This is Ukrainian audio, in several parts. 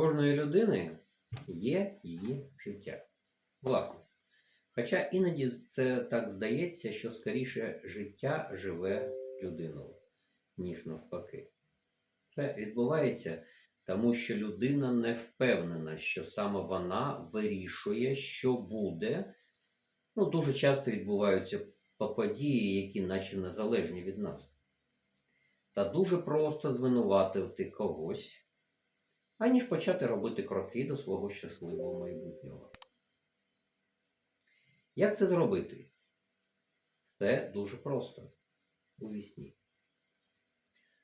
кожної людини є її життя. Власне. Хоча іноді це так здається, що скоріше життя живе людиною, ніж навпаки. Це відбувається, тому що людина не впевнена, що саме вона вирішує, що буде. Ну, дуже часто відбуваються події, які наче незалежні від нас. Та дуже просто звинуватити когось, аніж почати робити кроки до свого щасливого майбутнього. Як це зробити? Це дуже просто у вісні.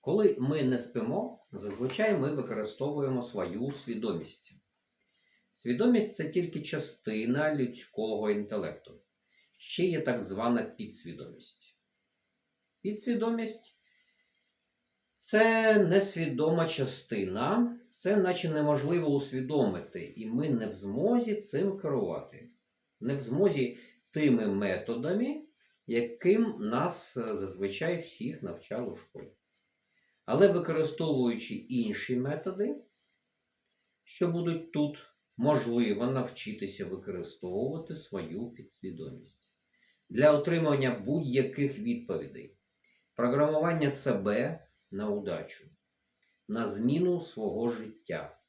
Коли ми не спимо, зазвичай ми використовуємо свою свідомість. Свідомість це тільки частина людського інтелекту. Ще є так звана підсвідомість. Підсвідомість це несвідома частина, це наче неможливо усвідомити, і ми не в змозі цим керувати. Не в змозі тими методами, яким нас е, зазвичай всіх навчали в школі. Але використовуючи інші методи, що будуть тут, можливо навчитися використовувати свою підсвідомість для отримання будь-яких відповідей, програмування себе на удачу, на зміну свого життя.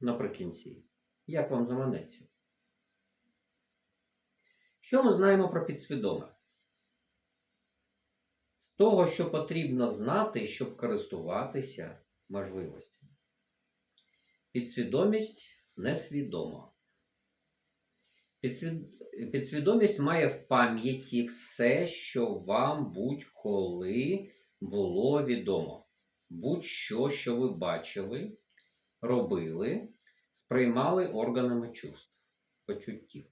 Наприкінці, як вам заманеться? Що ми знаємо про підсвідоме? З того, що потрібно знати, щоб користуватися можливостями. Підсвідомість несвідома. Підсвід... Підсвідомість має в пам'яті все, що вам будь-коли було відомо. Будь-що, що ви бачили, робили, сприймали органами чувств, почуттів.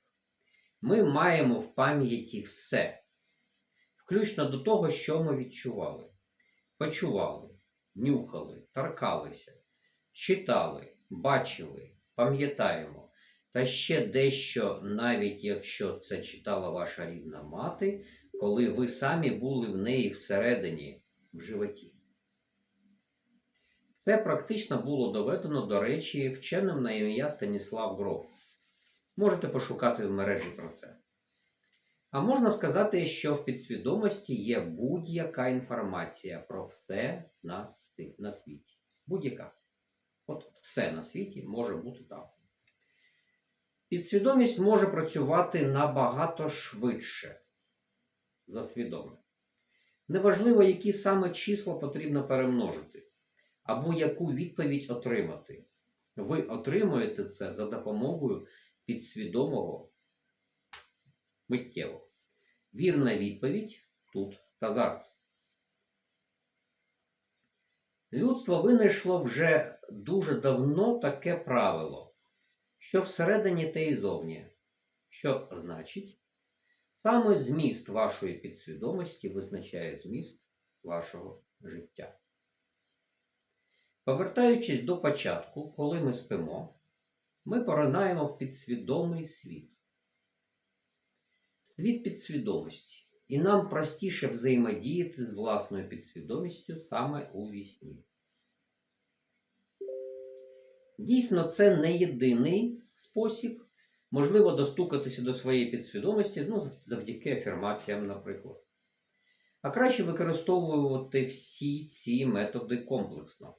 Ми маємо в пам'яті все, включно до того, що ми відчували, почували, нюхали, торкалися, читали, бачили, пам'ятаємо. Та ще дещо, навіть якщо це читала ваша рідна мати, коли ви самі були в неї всередині, в животі. Це практично було доведено, до речі, вченим на ім'я Станіслав Гроф. Можете пошукати в мережі про це. А можна сказати, що в підсвідомості є будь-яка інформація про все на світі. Будь-яка. От все на світі може бути там. Підсвідомість може працювати набагато швидше за свідоме. Неважливо, які саме числа потрібно перемножити, або яку відповідь отримати. Ви отримуєте це за допомогою підсвідомого миттєво. Вірна відповідь тут та зараз. Людство винайшло вже дуже давно таке правило, що всередині те і зовні. Що значить, саме зміст вашої підсвідомості визначає зміст вашого життя. Повертаючись до початку, коли ми спимо, ми поринаємо в підсвідомий світ. Світ підсвідомості. І нам простіше взаємодіяти з власною підсвідомістю саме у вісні. Дійсно, це не єдиний спосіб, можливо, достукатися до своєї підсвідомості ну, завдяки афірмаціям, наприклад. А краще використовувати всі ці методи комплексно.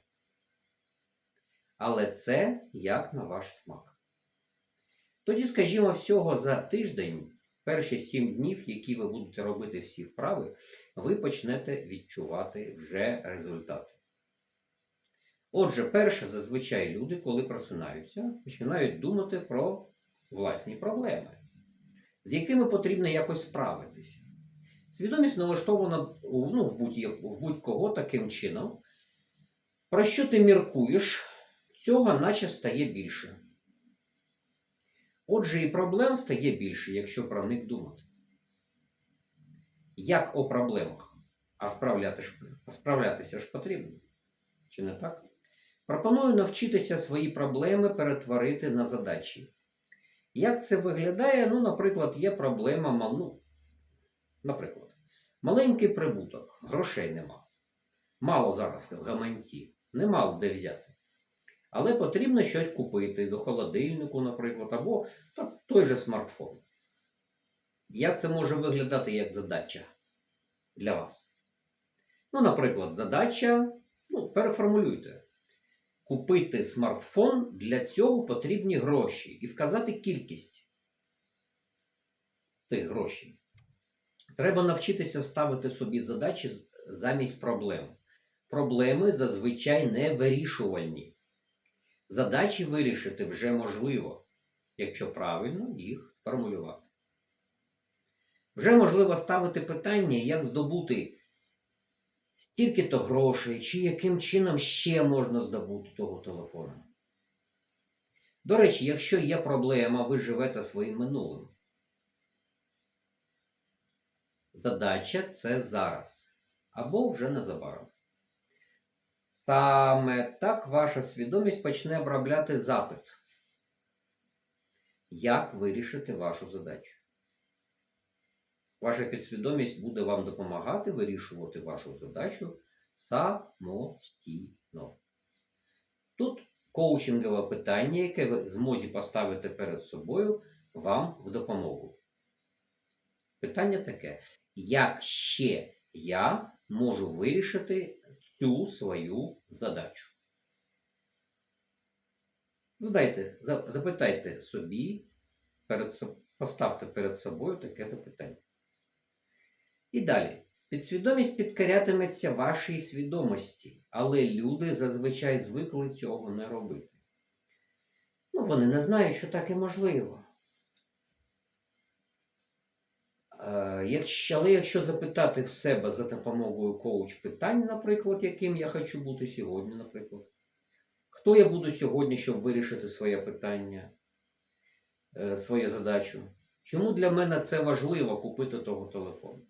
Але це як на ваш смак. Тоді, скажімо, всього за тиждень, перші 7 днів, які ви будете робити всі вправи, ви почнете відчувати вже результати. Отже, перше, зазвичай люди, коли просинаються, починають думати про власні проблеми, з якими потрібно якось справитися. Свідомість налаштована ну, в будь- будь-кого таким чином, про що ти міркуєш, цього наче стає більше. Отже, і проблем стає більше, якщо про них думати. Як о проблемах? А справляти ж, справлятися ж потрібно. Чи не так? Пропоную навчитися свої проблеми перетворити на задачі. Як це виглядає? Ну, наприклад, є проблема, мал- ну, наприклад, маленький прибуток, грошей нема. Мало зараз в гаманці, нема де взяти. Але потрібно щось купити до холодильнику, наприклад, або та, той же смартфон. Як це може виглядати як задача для вас? Ну, наприклад, задача, ну, переформулюйте. Купити смартфон для цього потрібні гроші і вказати кількість тих грошей. Треба навчитися ставити собі задачі замість проблем. Проблеми зазвичай не вирішувальні. Задачі вирішити вже можливо, якщо правильно їх сформулювати. Вже можливо ставити питання, як здобути стільки-то грошей, чи яким чином ще можна здобути того телефона. До речі, якщо є проблема, ви живете своїм минулим. Задача це зараз або вже незабаром. Саме так ваша свідомість почне обробляти запит. Як вирішити вашу задачу? Ваша підсвідомість буде вам допомагати вирішувати вашу задачу самостійно. Тут коучингове питання, яке ви змозі поставити перед собою, вам в допомогу. Питання таке: як ще я можу вирішити цю свою задачу? Задайте, запитайте собі, перед, поставте перед собою таке запитання. І далі. Підсвідомість підкорятиметься вашій свідомості, але люди зазвичай звикли цього не робити. Ну, вони не знають, що таке можливо. Е, Якщо, але якщо запитати в себе за допомогою коуч питань, наприклад, яким я хочу бути сьогодні, наприклад, хто я буду сьогодні, щоб вирішити своє питання, е, свою задачу? Чому для мене це важливо купити того телефону?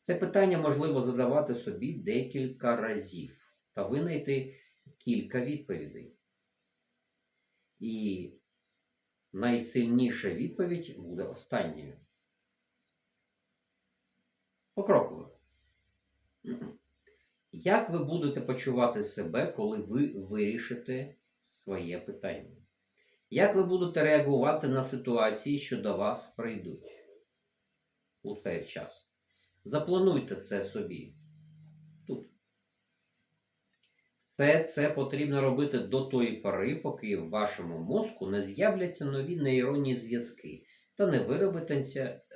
Це питання можливо задавати собі декілька разів та винайти кілька відповідей. І найсильніша відповідь буде останньою. Покроково. Як ви будете почувати себе, коли ви вирішите своє питання? Як ви будете реагувати на ситуації, що до вас прийдуть у цей час? Заплануйте це собі. Тут. Все це потрібно робити до тої пори, поки в вашому мозку не з'являться нові нейронні зв'язки та не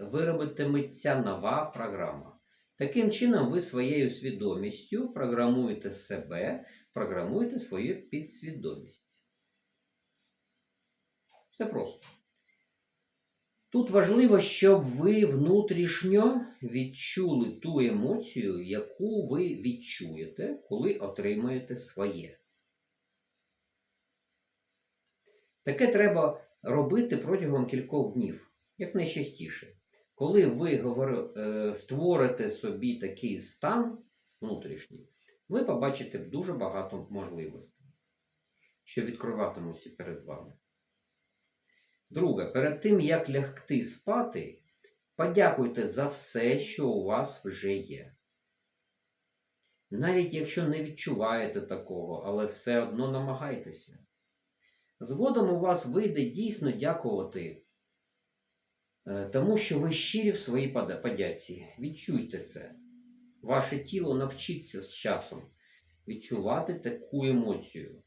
виробитиметься, нова програма. Таким чином, ви своєю свідомістю програмуєте себе, програмуєте свою підсвідомість. Все просто. Тут важливо, щоб ви внутрішньо відчули ту емоцію, яку ви відчуєте, коли отримаєте своє. Таке треба робити протягом кількох днів, як найчастіше. Коли ви говори- е, створите собі такий стан внутрішній, ви побачите дуже багато можливостей, що відкриватимуться перед вами. Друге, перед тим як лягти спати, подякуйте за все, що у вас вже є. Навіть якщо не відчуваєте такого, але все одно намагайтеся. Згодом у вас вийде дійсно дякувати тому, що ви щирі в своїй подяці. Відчуйте це. Ваше тіло навчиться з часом відчувати таку емоцію.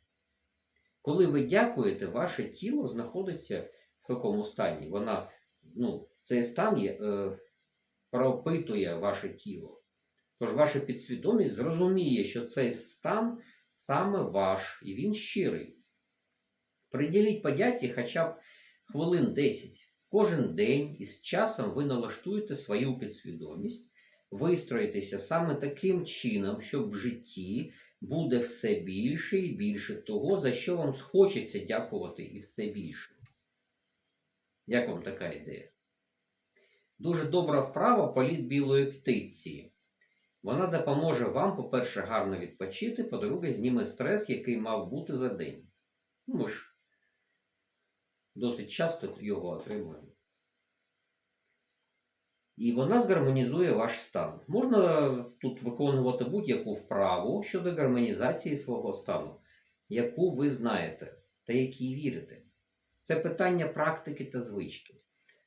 Коли ви дякуєте, ваше тіло знаходиться в такому стані. Вона, ну, цей стан є, е, пропитує ваше тіло. Тож ваша підсвідомість зрозуміє, що цей стан саме ваш, і він щирий. Приділіть подяці хоча б хвилин 10. Кожен день і з часом ви налаштуєте свою підсвідомість, вистроїтеся саме таким чином, щоб в житті буде все більше і більше того, за що вам схочеться дякувати і все більше. Як вам така ідея? Дуже добра вправа політ білої птиці. Вона допоможе вам, по-перше, гарно відпочити, по-друге, зніме стрес, який мав бути за день. Ну, ми ж досить часто його отримуємо. І вона згармонізує ваш стан. Можна тут виконувати будь-яку вправу щодо гармонізації свого стану. яку ви знаєте та якій вірите. Це питання практики та звички.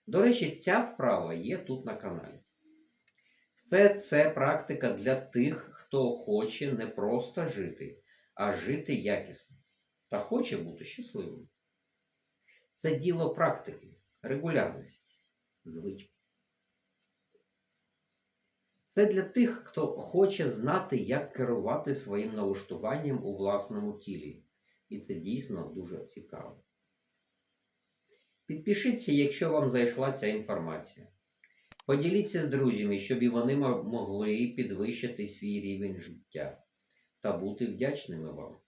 До речі, ця вправа є тут на каналі. Все це практика для тих, хто хоче не просто жити, а жити якісно та хоче бути щасливим. Це діло практики, регулярності, звички. Це для тих, хто хоче знати, як керувати своїм налаштуванням у власному тілі. І це дійсно дуже цікаво. Підпишіться, якщо вам зайшла ця інформація. Поділіться з друзями, щоб і вони могли підвищити свій рівень життя та бути вдячними вам.